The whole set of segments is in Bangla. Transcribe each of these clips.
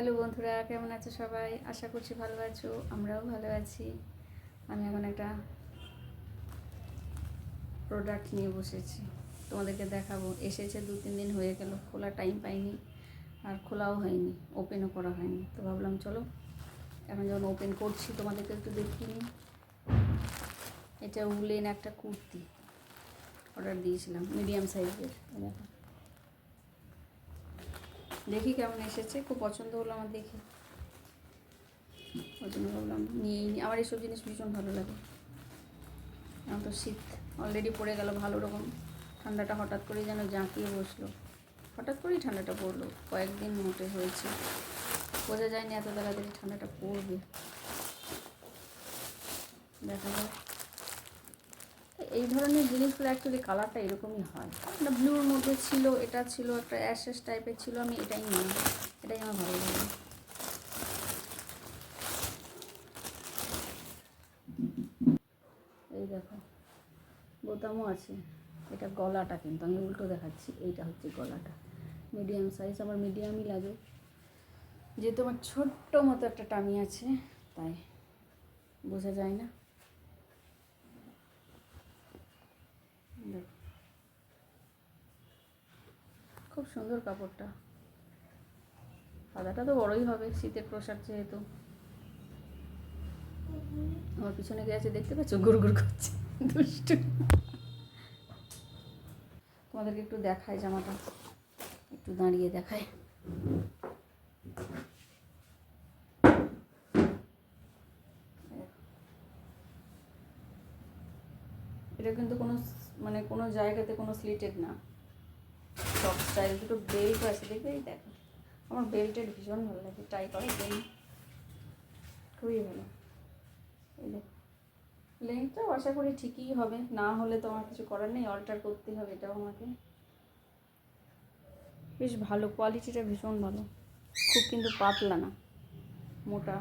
হ্যালো বন্ধুরা, কেমন আছো সবাই? আশা করছি ভালো আছো, আমরাও ভালো আছি। আমি এখন একটা প্রোডাক্ট নিয়ে বসেছি। তোমাদেরকে দেখাবো। এসেছে দু, তিন দিন হয়ে গেল, খোলা টাইম পাইনি, আর খোলাও হয়নি ওপেনও করা হয়নি। তো ভাবলাম, চলো, এখন যখন ওপেন করছি, তোমাদেরকে একটু নিই। এটা উলেন একটা কুর্তি অর্ডার দিয়েছিলাম মিডিয়াম সাইজের দেখো। দেখি কেমন এসেছে, খুব পছন্দ হলো আমার দেখে। ওই জন্য ভাবলাম নিয়েই নি। আমার এইসব জিনিস ভীষণ ভালো লাগে। আমার তো শীত অলরেডি পড়ে গেল ভালো রকম। ঠান্ডাটা হঠাৎ করে যেন জাঁকিয়ে বসল। হঠাৎ করেই ঠান্ডাটা পড়ল, কয়েকদিন মোটে হয়েছে। বোঝা যায়নি এত তাড়াতাড়ি ঠান্ডাটা পড়বে। দেখা যায় এই ধরনের জিনিসগুলো অ্যাকচুয়ালি কালারটা এরকমই হয়। একটা ব্লুর মধ্যে ছিল, এটা ছিল, একটা অ্যাশ অ্যাশ টাইপের ছিল, আমি এটাই নিলাম। এটাই আমার ভালো লাগে। এই দেখো, বোতামও আছে। এটা গলাটা কিন্তু, আমি উল্টো দেখাচ্ছি, এইটা হচ্ছে গলাটা। মিডিয়াম সাইজ আমার মিডিয়ামই লাগে। যেহেতু আমার ছোট্ট মতো একটা টামি আছে, তাই বোঝা যায় না। খুব সুন্দর কাপড়টা। সাদাটা তো বড়ই হবে শীতের প্রসাদ যেহেতু। আমার পিছনে আছে, দেখতে পাচ্ছ? গুড় গুড় করছে। দুষ্টু। তোমাদেরকে একটু দেখায় জামাটা। একটু দাঁড়িয়ে দেখায় এটা কিন্তু কোনো স- মানে কোনো জায়গাতে কোনো স্লিটেড না। সব স্টাইল দুটো বেল্ট আছে, দেখবে? এই দেখো। আমার বেল্টের ভীষণ ভালো লাগে। ট্রাই করার জন্য খুবই ভালো। এই দেখো। আশা করি ঠিকই হবে। না হলে তো আমার কিছু করার নেই। অল্টার করতে হবে এটাও আমাকে। বেশ ভালো। কোয়ালিটিটা ভীষণ ভালো। খুব কিন্তু পাতলা না। মোটা।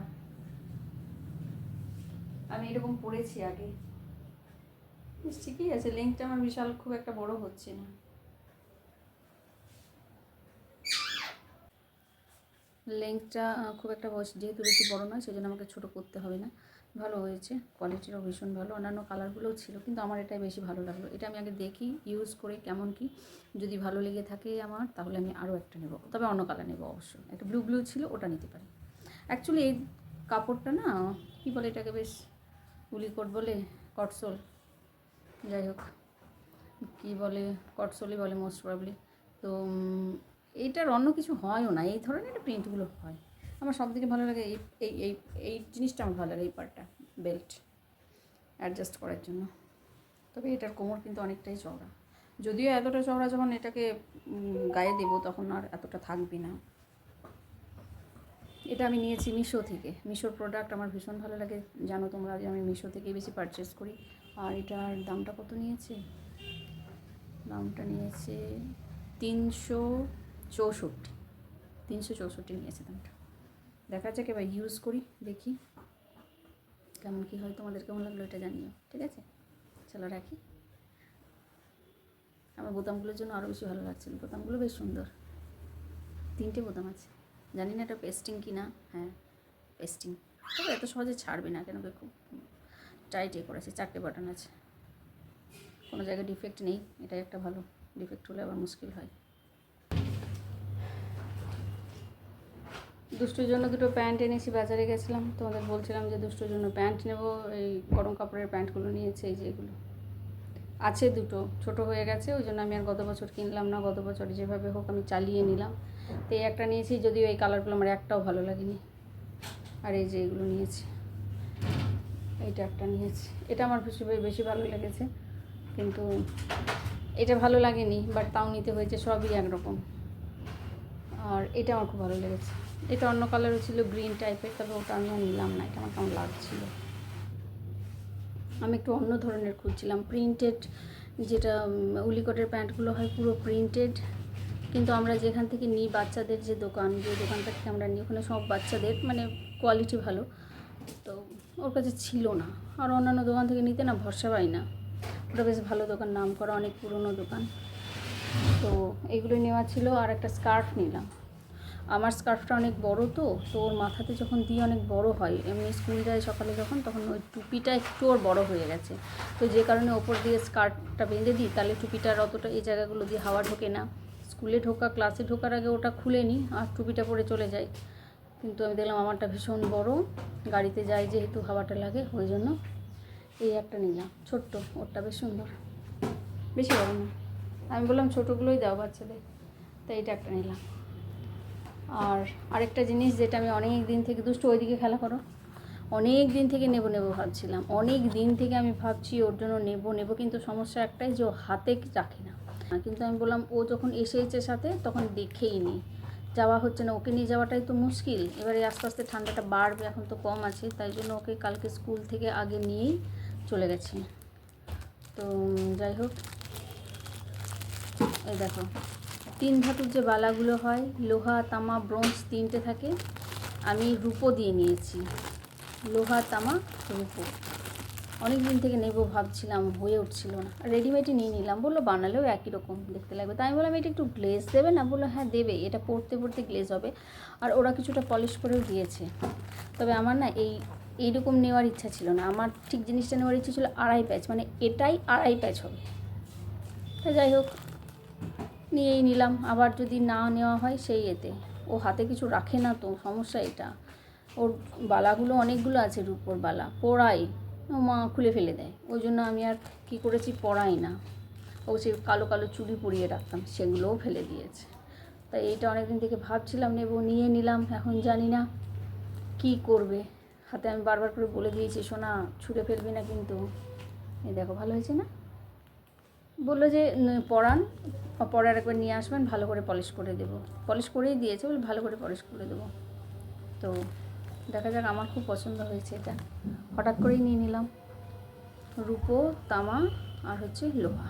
আমি এরকম পরেছি আগে। বেশ ঠিকই আছে লেন্থটা আমার বিশাল খুব একটা বড় হচ্ছে না। লেন্থটা খুব একটা যেহেতু বেশি বড় নয় সেই জন্য আমাকে ছোটো করতে হবে না। ভালো হয়েছে কোয়ালিটিটাও ভীষণ ভালো, অন্যান্য কালারগুলোও ছিল, কিন্তু আমার এটাই বেশি ভালো লাগল। এটা আমি আগে দেখি ইউজ করে, কেমন কি, যদি ভালো লেগে থাকে আমার, তাহলে আমি আরও একটা নেব। তবে অন্য কালার নেব অবশ্যই, একটা ব্লু ব্লু ছিল, ওটা নিতে পারি। অ্যাকচুয়ালি এই কাপড়টা না, কী বলে এটাকে বেশ, উলিকোট বলে, কটসোল। যাই হোক, কী বলে কটসোলই বলে মোস্ট প্রবলি তো এইটার অন্য কিছু হয়ও না, এই ধরনের প্রিন্টগুলো হয়। আমার সব থেকে ভালো লাগে এই এই এই এই জিনিসটা আমার ভালো লাগে, এই পার্টটা বেল্ট অ্যাডজাস্ট করার জন্য। তবে এটার কোমর কিন্তু অনেকটাই চওড়া। যদিও এতটা চওড়া যখন এটাকে গায়ে দেবো তখন আর এতটা থাকবে না। এটা আমি নিয়েছি মিশো থেকে। মিশোর প্রোডাক্ট আমার ভীষণ ভালো লাগে। জানো তোমরা যে আমি মিশো থেকেই বেশি পারচেস করি। আর এটার দামটা কত নিয়েছে? দামটা নিয়েছে তিনশো চৌষট্টি। তিনশো চৌষট্টি নিয়েছে দামটা। দেখা যাক এবার ইউজ করি, দেখি কেমন কী হয়, তোমাদের কেমন লাগল এটা জানিও, ঠিক আছে? চলো রাখি। আমার বোতামগুলোর জন্য আরও বেশি ভালো লাগছিল বোতামগুলো বেশ সুন্দর। তিনটে বোতাম আছে। জানি না এটা পেস্টিং কি না হ্যাঁ পেস্টিং তবে এত সহজে ছাড়বে না কেন? খুব টাইটে করেছে, চারটে বাটন আছে। কোনো জায়গায় ডিফেক্ট নেই, এটাই একটা ভালো। ডিফেক্ট হলে আবার মুশকিল হয়। দুষ্টুর জন্য দুটো প্যান্ট এনেছি, বাজারে গেছিলাম। তোমাদের বলছিলাম যে দুষ্টুর জন্য প্যান্ট নেব, এই গরম কাপড়ের প্যান্টগুলো নিয়েছে, এই যে এগুলো। আছে দুটো, ছোট হয়ে গেছে, ওই জন্য আমি আর গত বছর কিনলাম না, গত বছর যেভাবে হোক আমি চালিয়ে নিলাম। তো এই একটা নিয়েছি, যদিও এই কালারগুলো আমার একটাও ভালো লাগেনি। আর এই যে এগুলো নিয়েছি। এইটা একটা নিয়েছি। এটা আমার বেশি বেশি ভালো লেগেছে, কিন্তু এটা ভালো লাগেনি বাট তাও নিতে হয়েছে সবই একরকম। আর এটা আমার খুব ভালো লেগেছে। এটা অন্য কালারও ছিল গ্রিন টাইপের তবে ওটা আমি নিলাম না, এটা আমার কেমন লাগছিল। আমি একটু অন্য ধরনের খুঁজছিলাম প্রিন্টেড যেটা উলিকটের প্যান্টগুলো হয় পুরো প্রিন্টেড কিন্তু আমরা যেখান থেকে নিই বাচ্চাদের যে দোকান, যে দোকানটা থেকে আমরা নিই, ওখানে সব বাচ্চাদের মানে কোয়ালিটি ভালো। তো ওর কাছে ছিল না। আর অন্যান্য দোকান থেকে নিতে না ভরসা পাই না। ওটা বেশ ভালো দোকান, নাম করা অনেক পুরনো দোকান। তো এগুলো নেওয়া ছিল আর একটা স্কার্ফ নিলাম। আমার স্কার্ফটা অনেক বড় তো তো ওর মাথাতে যখন দিয়ে অনেক বড় হয়, এমনি স্কুল যায় সকালে যখন, তখন ওই টুপিটা একটু ওর বড় হয়ে গেছে। তো যে কারণে ওপর দিয়ে স্কার্টটা বেঁধে দিই, তাহলে টুপিটার অতটা এই জায়গাগুলো দিয়ে হাওয়া ঢোকে না। স্কুলে ঢোকা ক্লাসে ঢোকার আগে ওটা খুলে নিই আর টুপিটা পরে চলে যায় কিন্তু আমি দেখলাম আমারটা ভীষণ বড় গাড়িতে যাই যেহেতু হাওয়াটা লাগে, ওই জন্য এই একটা নিলাম। ছোট্ট, ওরটা বেশ সুন্দর। বেশি বড় না। আমি বললাম ছোটোগুলোই দাও বাচ্চাদের। তাই এটা একটা নিলাম। আর আরেকটা জিনিস যেটা আমি অনেক দিন থেকে দুষ্টু, ওইদিকে খেলা করো। অনেক দিন থেকে নেব নেব ভাবছিলাম। অনেক দিন থেকে আমি ভাবছি ওর জন্য নেব নেব, কিন্তু সমস্যা একটাই যে ও হাতে রাখে না। কিন্তু আমি বললাম ও যখন এসেছে সাথে, তখন দেখেই নি। যাওয়া হচ্ছে না, ওকে নিয়ে যাওয়াটাই তো মুশকিল। এবারে আস্তে আস্তে ঠান্ডাটা বাড়বে, এখন তো কম আছে, তাই জন্য ওকে কালকে স্কুল থেকে আগে নিয়েই চলে গেছি। তো যাই হোক, এই দেখো, তিন ধাতুর যে বালাগুলো হয়, লোহা, তামা, ব্রোঞ্জ তিনটে থাকে, আমি রূপো দিয়ে নিয়েছি। লোহা, তামা, রূপো। অনেক দিন থেকে নেব ভাবছিলাম, হয়ে উঠছিল না। রেডিমেডই নিয়ে নিলাম। বলল, বানালেও একই রকম দেখতে লাগবে। তাই বললাম, এটা একটু গ্লেজ দেবে না? বলল হ্যাঁ দেবে। এটা পড়তে পড়তে গ্লেজ হবে। আর ওরা কিছুটা পলিশ করেও দিয়েছে। তবে আমার না এই, এইরকম নেওয়ার ইচ্ছা ছিল না। আমার ঠিক জিনিসটা নেওয়ার ইচ্ছা ছিল আড়াই প্যাচ মানে এটাই আড়াই প্যাচ হবে। তা যাই হোক, নিয়েই নিলাম। আবার যদি না নেওয়া হয় সেই এতে। ও হাতে কিছু রাখে না তো, সমস্যা এটা। ওর বালাগুলো অনেকগুলো আছে রূপোর বালা। পড়াই মা খুলে ফেলে দেয়। ওই জন্য আমি আর কী করেছি পড়াই না। ও সে কালো কালো চুড়ি পরিয়ে রাখতাম, সেগুলোও ফেলে দিয়েছে। তাই এইটা অনেকদিন থেকে ভাবছিলাম নেব, নিয়ে নিলাম, এখন জানি না কী করবে। হাতে আমি বারবার করে বলে দিয়েছি, সোনা, ছুঁড়ে ফেলবি না কিন্তু। এই দেখো, ভালো হয়েছে না? বলল যে পড়ান পরে একবার নিয়ে আসবেন, ভালো করে পলিশ করে দেবো। পলিশ করেই দিয়েছে বলে ভালো করে পলিশ করে দেবো। তো দেখা যাক, আমার খুব পছন্দ হয়েছে এটা। হঠাৎ করেই নিয়ে নিলাম। রূপো, তামা আর হচ্ছে লোহা।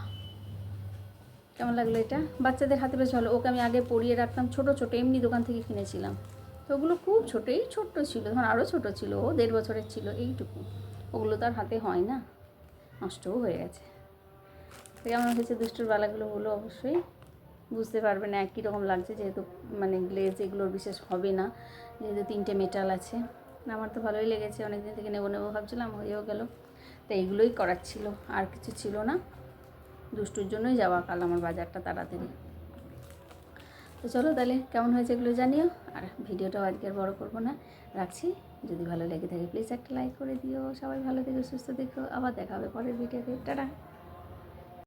কেমন লাগল এটা? বাচ্চাদের হাতে বেশ ভালো। ওকে আমি আগে পরিয়ে রাখতাম ছোট ছোট, এমনি দোকান থেকে কিনেছিলাম। তো ওগুলো খুব ছোটো এই ছোট্ট ছিল। ধর আরও ছোটো ছিল, ও দেড় বছরের ছিল এইটুকু। ওগুলো তার হাতে হয় না। নষ্টও হয়ে গেছে। তো কেমন হয়েছে দুষ্টুর বালাগুলো হলো অবশ্যই বুঝতে পারবে না, একই রকম লাগছে যেহেতু মানে গ্লেজ এগুলোর বিশেষ হবে না। যেহেতু তিনটে মেটাল আছে। আমার তো ভালোই লেগেছে অনেক দিন থেকে নেব নেব ভাবছিলাম, হয়েও গেল। তো এইগুলোই করার ছিল, আর কিছু ছিল না। দুষ্টুর জন্যই যাওয়া কাল আমার বাজারটা তাড়াতাড়ি। তো চলো তাহলে, কেমন হয়েছে এগুলো জানিও, আর ভিডিওটাও আজকে আর বড় করব না। রাখছি, যদি ভালো লেগে থাকে প্লিজ একটা লাইক করে দিও। সবাই ভালো থেকো, সুস্থ দেখো আবার দেখা হবে পরের ভিডিওতে। টাটা!